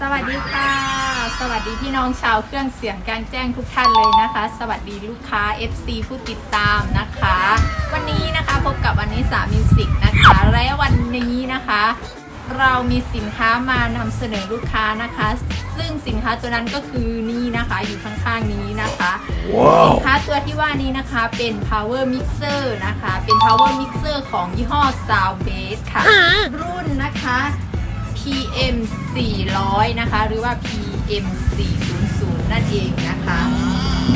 สวัสดีค่ะ สวัสดีพี่น้องชาวเครื่องเสียงกลางแจ้งทุกท่านเลยนะคะ สวัสดีลูกค้า FC ผู้ติดตามนะคะ วันนี้นะคะพบกับวันนี้สามิวสิกนะคะ และวันนี้นะคะ เรามีสินค้ามานำเสนอลูกค้านะคะ ซึ่งสินค้าตัวนั้นก็คือนี่นะคะอยู่ข้างๆนี้นะคะสินค้าตัวที่ว่านี้นะคะเป็น power mixer นะคะ เป็น power mixer ของยี่ห้อ Soundbase ค่ะ รุ่นนะคะ PM 400 นะคะ หรือว่า PM 400 นั่นเองนะคะ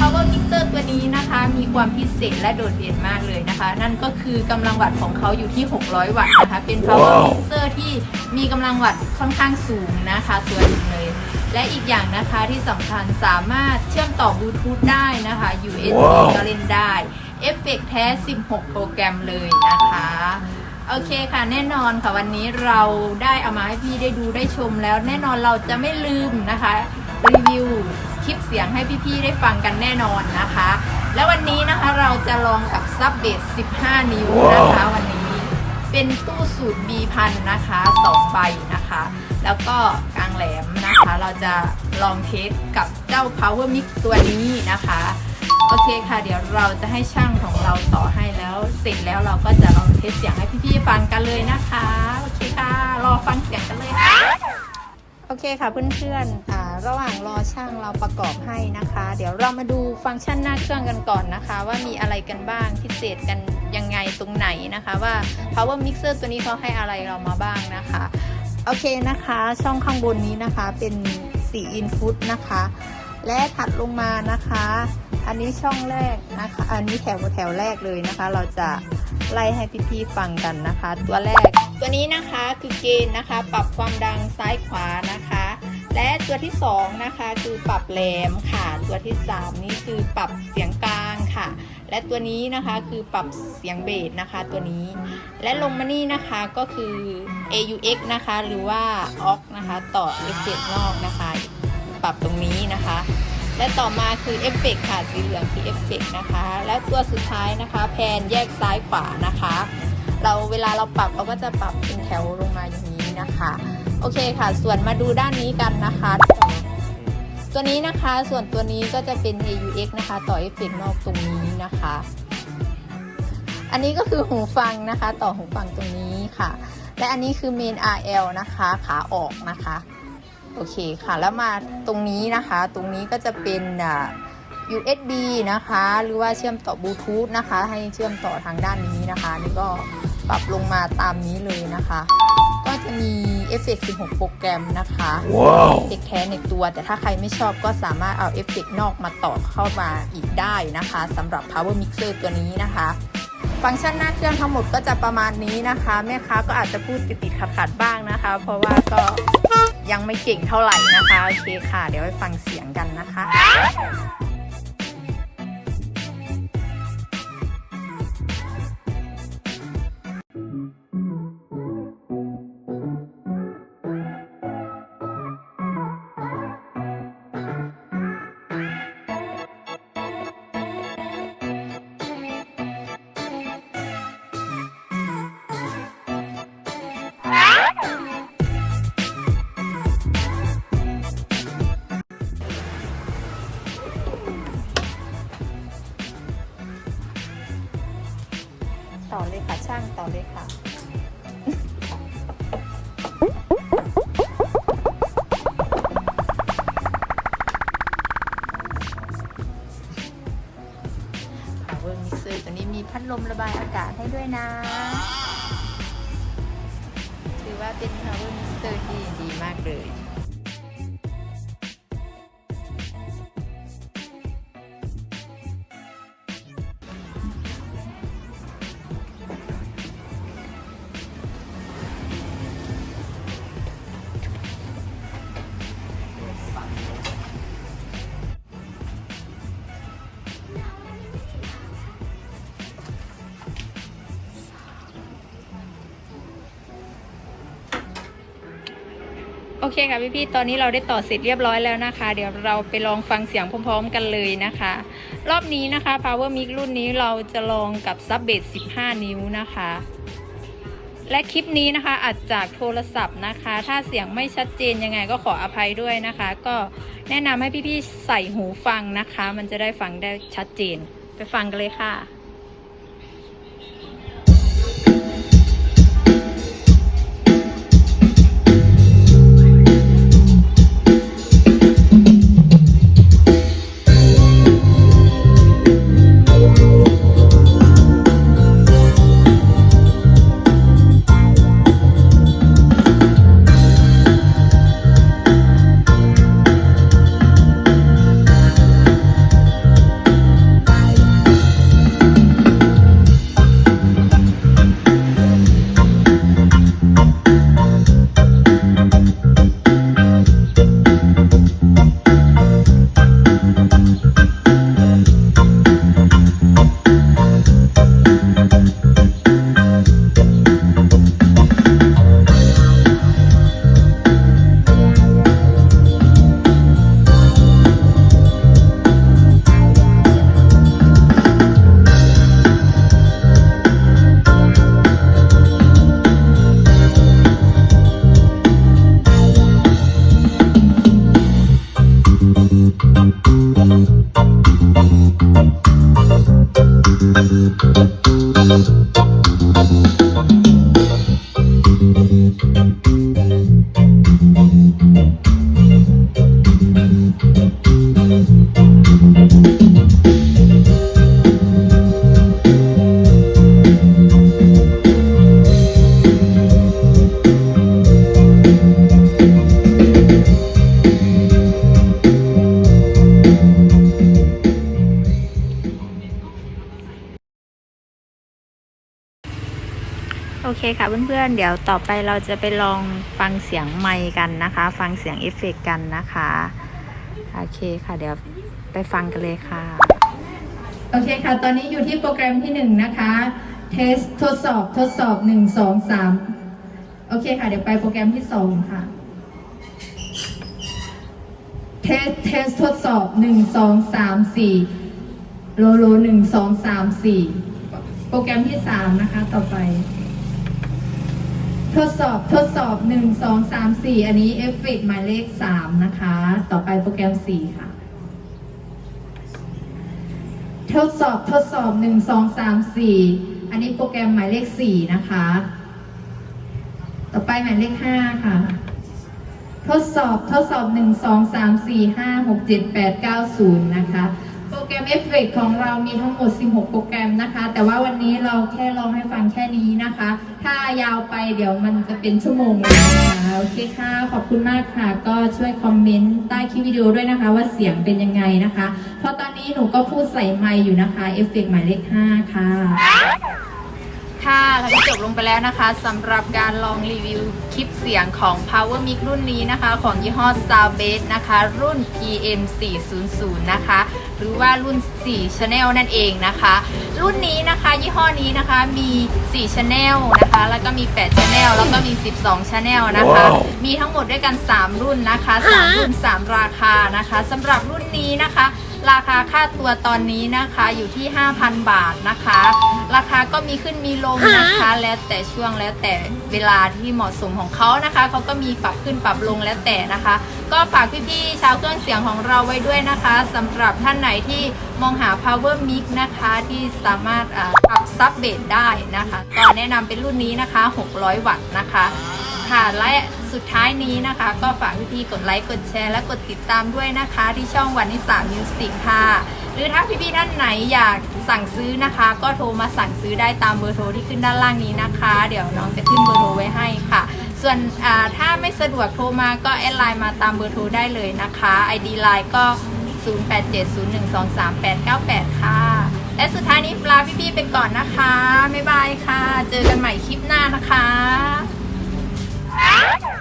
power mixer ตัวนี้นะคะ มีความพิเศษและโดดเด่นมากเลยนะคะ นั่นก็คือกำลังวัตต์ของเขาอยู่ที่ 600 วัตต์นะคะ เป็น power Wow. mixer ที่มีกำลังวัตต์ค่อนข้างสูงนะคะตัวหนึงเลยและอีกอย่างนะคะที่สำคัญสามารถเชื่อมต่อบลูทูธได้นะคะ USB Wow. ก็เล่นได้ เอฟเฟกต์แท้ 16 โปรแกรมเลยนะคะ โอเคค่ะแน่นอนค่ะวันนี้เราได้เอามาให้พี่ได้ดูได้ชมแล้ว แน่นอนเราจะไม่ลืมนะคะ รีวิวคลิปเสียงให้พี่ๆได้ฟังกันแน่นอนนะคะ แล้ววันนี้นะคะเราจะลองกับซับเบส15 นิ้วนะคะ วันนี้เป็นตู้สูตร B พันนะคะ2ใบนะคะ แล้วก็กลางแหลมนะคะ เราจะลองเทสกับเจ้า Power Mix ตัวนี้นะคะ โอเคค่ะ เดี๋ยวเราจะให้ช่างของเราต่อให้แล้ว เสร็จแล้วเราก็จะลองเทสเสียงให้พี่ๆฟังกันเลยนะคะ โอเคค่ะ รอฟังเสียงกันเลยค่ะโอเคค่ะเพื่อนๆอ่าระหว่างรอช่างเราประกอบให้นะคะ เดี๋ยวเรามาดูฟังก์ชันหน้าเครื่องกันก่อนนะคะ ว่ามีอะไรกันบ้างพิเศษกันยังไงตรงไหนนะคะว่า power mixer ตัวนี้เขาให้อะไรเรามาบ้างนะคะโอเคนะคะ ช่องข้างบนนี้นะคะเป็น4 input นะคะ และถัดลงมานะคะ อันนี้ช่องแรกนะคะ อันนี้แถวแถวแรกเลยนะคะ เราจะไล่ให้พี่ๆฟังกันนะคะ ตัวแรก ตัวนี้นะคะคือเกณฑ์นะคะ ปรับความดังซ้ายขวานะคะ และตัวที่สองนะคะคือปรับแหลมค่ะ ตัวที่สามนี่คือปรับเสียงกลางค่ะ และตัวนี้นะคะคือปรับเสียงเบสนะคะ ตัวนี้ และลงมานี่นะคะก็คือ AUX นะคะ หรือว่า AUX นะคะ ต่อเอฟเฟกต์นอกนะคะ ปรับตรงนี้นะคะ และต่อมาคือเอฟเฟกต์ค่ะสีเหลืองคือเอฟเฟกต์นะคะ แล้วตัวสุดท้ายนะคะ แพนแยกซ้ายขวานะคะ เราเวลาเราปรับเราก็จะปรับเป็นแถวลงมาอย่างนี้นะคะ โอเคค่ะ ส่วนมาดูด้านนี้กันนะคะตัวนี้นะคะส่วนตัวนี้ก็จะเป็น AUX นะคะ ต่อเอฟเฟกต์นอกตรงนี้นะคะ อันนี้ก็คือหูฟังนะคะ ต่อหูฟังตรงนี้ค่ะ และอันนี้คือเมน RL นะคะ ขาออกนะคะ โอเคค่ะแล้วมาตรงนี้นะคะ ตรงนี้ก็จะเป็นอ่า USB นะคะ หรือว่าเชื่อมต่อบลูทูธนะคะ ให้เชื่อมต่อทางด้านนี้นะคะ นี่ก็ปรับลงมาตามนี้เลยนะคะ ก็จะมีเอฟเฟกต์16 โปรแกรมนะคะว้าวเอฟเฟกต์แท้ในตัว แต่ถ้าใครไม่ชอบก็สามารถเอาเอฟเฟกต์นอกมาต่อเข้ามาอีกได้นะคะสำหรับ Power Mixer ตัวนี้นะคะ ฟังก์ชันหน้าเครื่องทั้งหมดก็จะประมาณนี้นะคะ แม่ค้าก็อาจจะพูดติดๆขัดๆบ้างนะคะ เพราะว่าก็ยังไม่เก่งเท่าไหร่นะคะ โอเคค่ะ เดี๋ยวไปฟังเสียงกันนะคะ ต่อเลยค่ะ ช่างต่อเลยค่ะ Power Mixer ตัวนี้มีพัดลมระบายอากาศให้ด้วยนะ ถือว่าเป็น Power Mixer ที่ดีมากเลย โอเคค่ะพี่ๆ ตอนนี้เราได้ต่อเสร็จเรียบร้อยแล้วนะคะ เดี๋ยวเราไปลองฟังเสียงพร้อมๆ กันเลยนะคะ รอบนี้นะคะ Power Mix รุ่นนี้เราจะลองกับซับเบส15 นิ้วนะคะ และคลิปนี้นะคะอัดจากโทรศัพท์นะคะ ถ้าเสียงไม่ชัดเจนยังไงก็ขออภัยด้วยนะคะ ก็แนะนำให้พี่ๆ ใส่หูฟังนะคะ มันจะได้ฟังได้ชัดเจน ไปฟังกันเลยค่ะ โอเคค่ะเพื่อนๆ เดี๋ยวต่อไปเราจะไปลองฟังเสียงไมค์กันนะคะ ฟังเสียงเอฟเฟกต์กันนะคะ โอเคค่ะ เดี๋ยวไปฟังกันเลยค่ะ โอเคค่ะ ตอนนี้อยู่ที่โปรแกรมที่หนึ่งนะคะ เทสทดสอบทดสอบหนึ่งสองสามโอเคค่ะ เดี๋ยวไปโปรแกรมที่สองค่ะ เทสเทสทดสอบหนึ่งสองสามสี่โลโลหนึ่งสองสามสี่โปรแกรมที่สามนะคะ ต่อไป ทดสอบทดสอบหนึ่งสองสามสี่อันนี้เอฟเฟกต์หมายเลขสามนะคะ ต่อไปโปรแกรมสี่ค่ะ ทดสอบทดสอบหนึ่งสองสามสี่อันนี้โปรแกรมหมายเลขสี่นะคะ ต่อไปหมายเลขห้าค่ะ ทดสอบทดสอบหนึ่งสองสามสี่ห้าหกเจ็ดแปดเก้าศูนย์นะคะ รแกรมเอฟเฟกของเรามีทั้งหมด 16 โปรแกรมนะคะ แต่ว่าวันนี้เราแค่ลองให้ฟังแค่นี้นะคะ ถ้ายาวไปเดี๋ยวมันจะเป็นชั่วโมงเลยนะคะโอเคค่ะ ขอบคุณมากค่ะ ก็ช่วยคอมเมนต์ใต้คลิปวิดีโอด้วยนะคะ ว่าเสียงเป็นยังไงนะคะ เพราะตอนนี้หนูก็พูดใส่ไมค์อยู่นะคะเอฟเฟกหมายเลข 5 ค่ะ ค่ะก็จบลงไปแล้วนะคะสำหรับการลองรีวิวคลิปเสียงของ Power Mic รุ่นนี้นะคะ ของยี่ห้อ Soundbase นะคะ รุ่น PM 400นะคะ หรือว่ารุ่น4 Channel นั่นเองนะคะ รุ่นนี้นะคะยี่ห้อนี้นะคะมี4 Channel นะคะ แล้วก็มี8 Channel แล้วก็มี 12 Channel นะคะ มีทั้งหมดด้วยกัน 3 รุ่นนะคะ 3 รุ่น 3 ราคานะคะสำหรับรุ่นนี้นะคะ ราคาค่าตัวตอนนี้นะคะอยู่ที่ 5,000 บาทนะคะ ราคาก็มีขึ้นมีลงนะคะ แล้วแต่ช่วงแล้วแต่เวลาที่เหมาะสมของเขานะคะเขาก็มีปรับขึ้นปรับลงแล้วแต่นะคะ ก็ฝากพี่ๆชาวเครื่องเสียงของเราไว้ด้วยนะคะสำหรับท่านไหนที่มองหา power mic นะคะที่สามารถอ่าปรับซับเบสได้นะคะก็แนะนำเป็นรุ่นนี้นะคะ 600 วัตต์นะคะ ค่ะและสุดท้ายนี้นะคะ ก็ฝากพี่ๆกดไลค์กดแชร์และกดติดตามด้วยนะคะ ที่ช่องวันนิสามิวสิกค่ะ หรือถ้าพี่ๆท่านไหนอยากสั่งซื้อนะคะ ก็โทรมาสั่งซื้อได้ตามเบอร์โทรที่ขึ้นด้านล่างนี้นะคะ เดี๋ยวน้องจะขึ้นเบอร์โทรไว้ให้ค่ะ ส่วนถ้าไม่สะดวกโทรมาก็แอดไลน์มาตามเบอร์โทรได้เลยนะคะ ID ไลน์ก็ 0870123898 ค่ะ และสุดท้ายนี้ลาพี่ๆไปก่อนนะคะบ๊ายบายค่ะ เจอกันใหม่คลิปหน้านะคะ Huh?